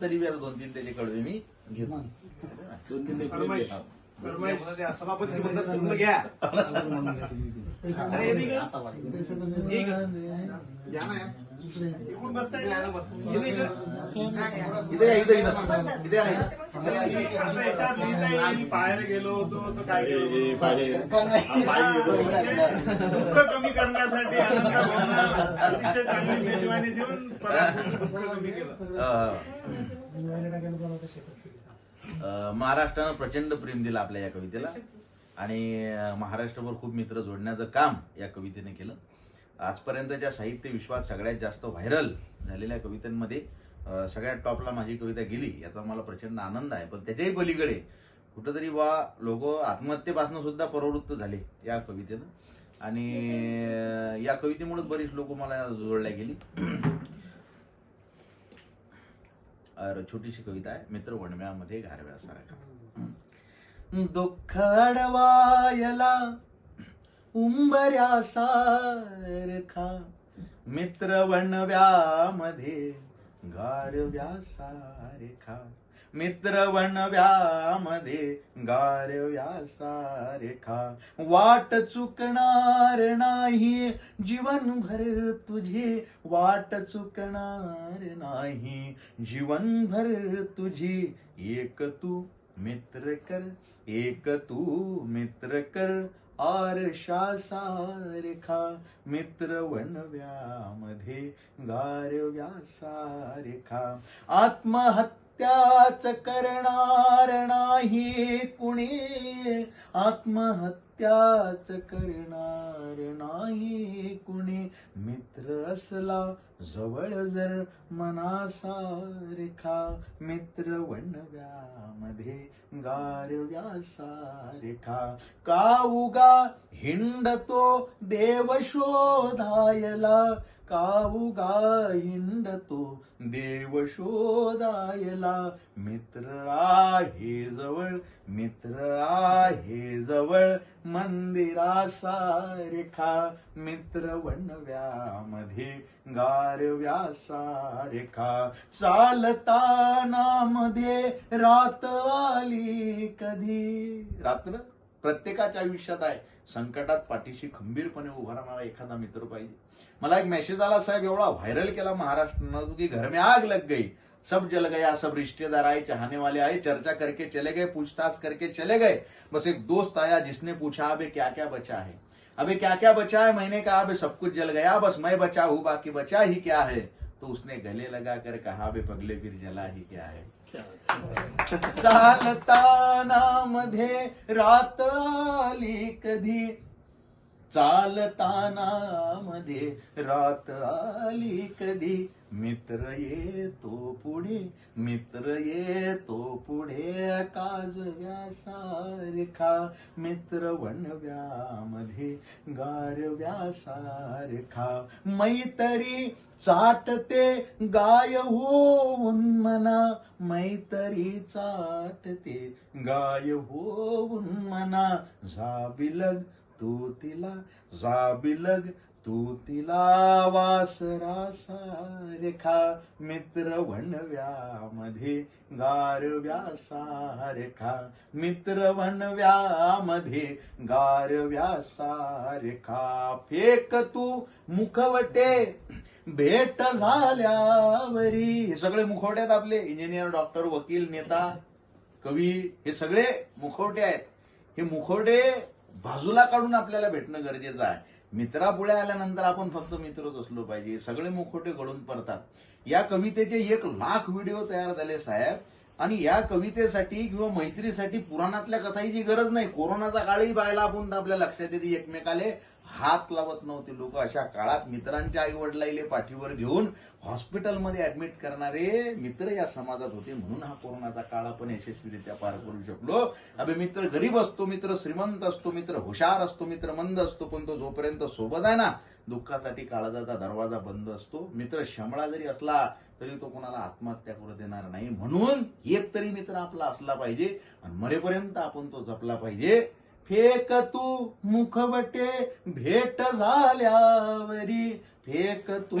तरी बी आता दोन तीन त्याचे कडवे मी. घेतो. दोन तीन सभापती पूर्ण घ्या. हे? हे. इकडून बसता. हे बाहेर. गेलो होतो. काय. म्हणजे कमी करण्यासाठी अतिशय चांगली मेजवानी देऊन कमी केलं. महाराष्ट्रानं प्रचंड प्रेम दिलं आपल्या या कवितेला. आणि महाराष्ट्रभर खूप मित्र जोडण्याचं काम या कवितेने केलं. आजपर्यंतच्या साहित्य विश्वात सगळ्यात जास्त व्हायरल झालेल्या कवितांमध्ये सगळ्यात टॉपला माझी कविता गेली याचा मला प्रचंड आनंद आहे. पण त्याच्याही पलीकडे कुठंतरी बा लोक आत्महत्येपासून सुद्धा प्रवृत्त झाले या कवितेनं. आणि या कवितेमुळेच बरीच लोक मला जोडल्या गेली. छोटीशी कविता आहे मित्र वणव्यामध्ये गारव्यासारखा दुःख अडवायला उंबऱ्यासारखा मित्र वणव्यामध्ये गारव्यासारखा मित्र वणव्यामध्ये गारव्यासारखा वाट चुकणार नाही जीवनभर तुझी वाट चुकणार नाही. जीवनभर तुझी एक तू मित्र कर एक तू मित्र कर आरशा सारेखा. मित्र वणव्यामध्ये गारव्या आत्महत्या त्याच करणार नाही कुणी. आत्महत्या त्याच करणार नाही कुणी. मित्र असला जवळ जर मनासारखा मित्र वणव्यामध्ये गारव्यासारखा काऊगा हिंडतो देव शोधायला? काऊगा हिंडतो देव शोधायला? मित्र आहे जवळ मित्र आहे जवळ. मंदिरासारखा मित्र वनव्यामध्ये गारव्यासारखा. चालतानामध्ये रात आली कधी? रात्र प्रत्येकाच्या आयुष्यात आहे. संकटात पाठीशी खंबीरपणे उभा राहणारा एखादा मित्र पाहिजे. मला एक मेसेज आला साहेब एवढा व्हायरल केला महाराष्ट्रानं की घर में आग लग गई. सब जल गया सब रिश्तेदार आए चाहने वाले आए चर्चा करके चले गए पूछताछ करके चले गए। बस एक दोस्त आया जिसने पूछा अबे क्या क्या बचा है? अबे क्या क्या बचा है? मैंने कहा अबे सब कुछ जल गया बस मैं बचा हूँ बाकी बचा ही क्या है? तो उसने गले लगा कर कहा अबे पगले फिर जला ही क्या है? चालताना मध्ये रात आली कधी? चालताना मध्ये रात आली कधी? मित्र येतो पुढे मित्र येतो पुढे काजव्यासारखा मित्र वणव्यामध्ये गारव्यासारखा मैतरी चाटते गाय होऊन मना. मैतरी चाटते गाय होऊन मना. जाबिलग तू तिला जाबिलग तू तिला वासरा सारखा. मित्र वनव्यामध्ये गारव्या सारखा. मित्र वनव्यामध्ये गारव्या सारखा. फेक तू मुखवटे भेट झाल्यावरी. हे सगळे मुखवटे आहेत आपले. इंजिनियर डॉक्टर वकील नेता कवी हे सगळे मुखवटे आहेत. हे मुखवटे बाजूला काढून आपल्याला भेटणं गरजेचं आहे. मित्रापुढे आल्यानंतर आपण फक्त मित्रच असलो पाहिजे. सगळे मुखवटे गळून पडतात. या कवितेचे एक लाख व्हिडिओ तयार झाले साहेब. आणि या कवितेसाठी किंवा मैत्रीसाठी पुराणातल्या कथाची गरज नाही. कोरोनाचा काळही पाहायला आपण तर आपल्या लक्षात येते एकमेकाले. हात लावत नव्हते लोक. अशा काळात मित्रांच्या आई वडिलाईले पाठीवर घेऊन हॉस्पिटलमध्ये ऍडमिट करणारे मित्र या समाजात होते. म्हणून हा कोरोनाचा काळ आपण यशस्वीरित्या पार करू शकलो. अबे मित्र गरीब असतो मित्र श्रीमंत असतो मित्र हुशार असतो मित्र मंद असतो पण तो जोपर्यंत सोबत आहे ना दुःखासाठी काळजाचा दरवाजा बंद असतो. मित्र शमळा जरी असला तरी तो कोणाला आत्महत्या करू देणार नाही. म्हणून एक तरी मित्र आपला असला पाहिजे आणि मरेपर्यंत आपण तो जपला पाहिजे. फेक तू मुखवटे भेट झाल्यावरी. फेक तू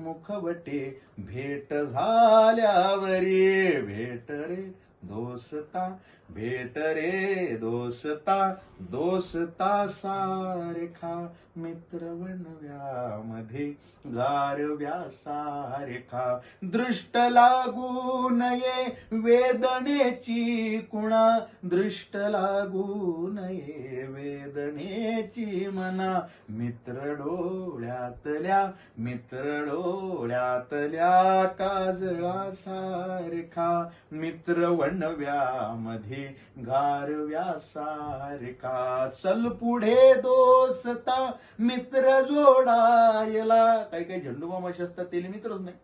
मुखवटे भेट झाल्यावरी. भेट रे दोस्ता भेट रे दोस्ता दोस्ता सारखा. मित्र वनव्यामध्ये गारव्या सारखा दृष्ट लागू नये वेदनेची कुणा दृष्ट लागू नये वेदनेची मना. मित्र डोळ्यातल्या मित्र डोळ्यातल्या काजळा सारखा मित्र वणव्यामध्ये गारव्या सारखा चल पुढे दोसता मित्र जोडायला. काही काही झेंडू असतात ते मित्रच नाही.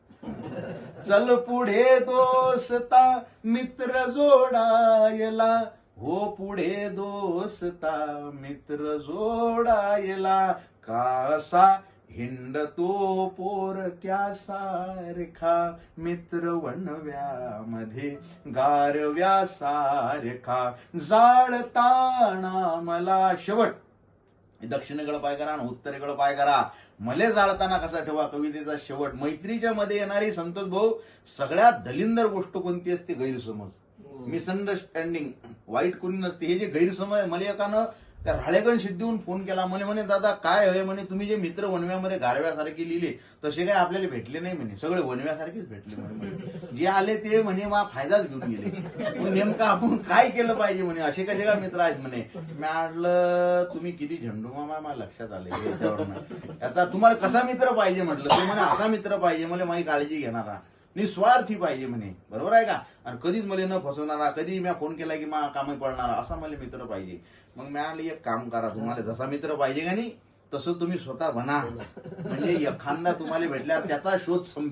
चल पुढे दोस्ता मित्र जोडायला. हो पुढे दोस्ता मित्र जोडायला. कासा हिंडतो पोरक्या सारखा मित्र वणव्यामध्ये गारव्या सारखा जाळताना मला शेवट दक्षिणेकडे पाय करा आणि उत्तरेकडे पाय करा. मले जाळताना कसा ठेवा? कवितेचा शेवट. मैत्रीच्या मध्ये येणारी संतोष भाऊ सगळ्यात दलिंदर गोष्ट कोणती असते? गैरसमज. मिसअंडरस्टँडिंग वाईट कोणी नसते. हे जे गैरसमज मला एकानं त्या राळेगण सिद्धीहून फोन केला म्हणे म्हणे दादा काय होय म्हणे तुम्ही जे मित्र वनव्यामध्ये गारव्यासारखे लिहिले तसे काय आपल्याला भेटले नाही म्हणे. सगळे वनव्यासारखेच भेटले म्हणे जे आले ते म्हणे मा फायदाच घेऊन गेले. नेमकं आपण काय केलं पाहिजे? म्हणे. असे कसे काय मित्र आहेत? म्हणे. मी म्हटलं तुम्ही किती झेंडू मामा मला लक्षात आले आता तुम्हाला कसा मित्र पाहिजे? म्हटलं. ते म्हणे असा मित्र पाहिजे मला माझी काळजी घेणारा. निस्वार्थी पाहिजे म्हणे. बरोबर आहे का? आणि कधीच मला न फसवणारा कधी मी फोन केला की मा कामी पडणारा असा मला मित्र पाहिजे. मग मी एक काम करा तुम्हाला जसा मित्र पाहिजे का नाही तसं तुम्ही स्वतः बना. म्हणजे एखादा तुम्हाला भेटल्यावर त्याचा शोध